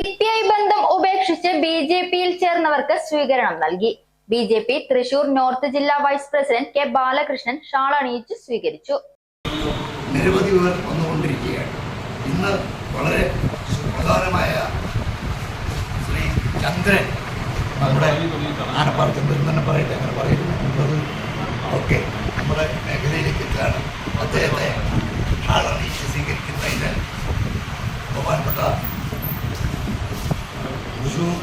P I ബന്ധം ഉപേക്ഷിച്ച് B J പിയിൽ ചേർന്നവർക്ക് സ്വീകരണം നൽകി. B J P Thrissur north ജില്ലാ വൈസ് പ്രസിഡന്റ് കെ ബാലകൃഷ്ണൻ ഷാൾ അണിയിച്ച് സ്വീകരിച്ചു. നിരവധി പേർ വന്നുകൊണ്ടിരിക്കുകയാണ്. ഇന്ന് വളരെ സുപ്രധാനമായ ശ്രീ ചന്ദ്രൻ നമ്മുടെ ആനപ്പാറ ചന്ദ്രൻ തന്നെ പറയട്ടെ അങ്ങനെ പറയുന്നത് തൃശൂർ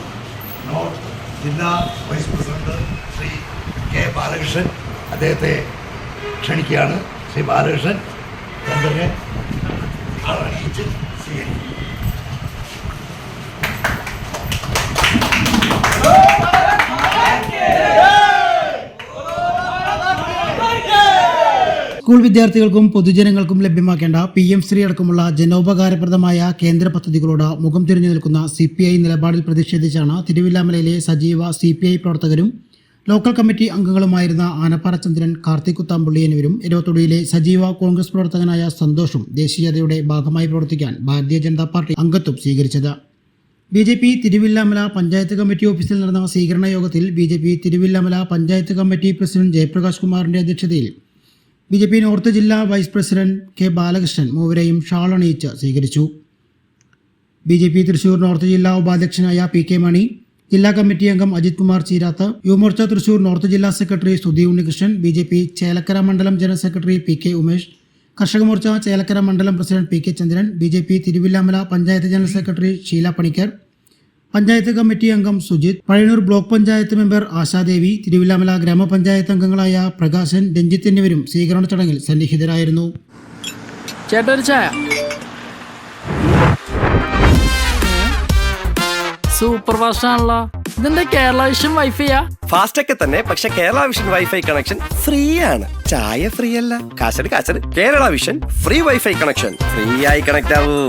നോർത്ത് ജില്ലാ vice president Shri K Balakrishnan അദ്ദേഹത്തെ ക്ഷണിക്കുകയാണ് ശ്രീ ബാലകൃഷ്ണൻ. ചന്ദ്രനെ സ്കൂൾ വിദ്യാർത്ഥികൾക്കും പൊതുജനങ്ങൾക്കും ലഭ്യമാക്കേണ്ട പി എം ശ്രീ അടക്കമുള്ള ജനോപകാരപ്രദമായ കേന്ദ്ര പദ്ധതികളോട് മുഖം തിരിഞ്ഞു നിൽക്കുന്ന സി പി ഐ നിലപാടിൽ പ്രതിഷേധിച്ചാണ് തിരുവില്ലാമലയിലെ സജീവ സി പി ഐ പ്രവർത്തകരും ലോക്കൽ കമ്മിറ്റി അംഗങ്ങളുമായിരുന്ന ആനപ്പാറ ചന്ദ്രൻ കാർത്തിക് കുത്താമ്പുള്ളി എന്നിവരും ഇരുപത്തൊടിയിലെ സജീവ കോൺഗ്രസ് പ്രവർത്തകനായ സന്തോഷും ദേശീയതയുടെ ഭാഗമായി പ്രവർത്തിക്കാൻ ഭാരതീയ ജനതാ പാർട്ടി അംഗത്വം സ്വീകരിച്ചത്. B J P Thiruvilwamala panchayat committee ഓഫീസിൽ നടന്ന സ്വീകരണ യോഗത്തിൽ B J P Thiruvilwamala panchayat committee president Jayaprakash കുമാറിന്റെ അധ്യക്ഷതയിൽ ബി ജെ പി നോർത്ത് ജില്ലാ വൈസ് പ്രസിഡന്റ് കെ ബാലകൃഷ്ണൻ മൂവരെയും ഷാൾ അണിയിച്ച് സ്വീകരിച്ചു. B J P Thrissur north ജില്ലാ ഉപാധ്യക്ഷനായ പി കെ മണി ജില്ലാ കമ്മിറ്റി അംഗം അജിത് കുമാർ ചീരാത്ത് യുവമോർച്ച തൃശൂർ നോർത്ത് ജില്ലാ secretary Sudhi Unnikrishnan B J P Chelakkara മണ്ഡലം general secretary P K Umesh Karshaka Morcha Chelakkara മണ്ഡലം president P K Chandran B J P Thiruvilwamala panchayat general secretary Sheela Panicker panchayat committee അംഗം Sujith Pazhayannur block panchayat member Ashadevi Thiruvilwamala ഗ്രാമപഞ്ചായത്ത് അംഗങ്ങളായ പ്രകാശൻ രഞ്ജിത്ത് എന്നിവരും സ്വീകരണ ചടങ്ങിൽ സന്നിഹിതരായിരുന്നു. Super fast ആണല്ലോ ഇതെന്താ കേരള വിഷൻ വൈഫൈയാ? ഫാസ്റ്റ് ഒക്കെ തന്നെ പക്ഷെ Kerala vision wifi connection free ആണ് ചായ ഫ്രീ അല്ല കാശട് കാശട് Kerala vision free wifi connection free ആയി കണക്ട് ആവൂ.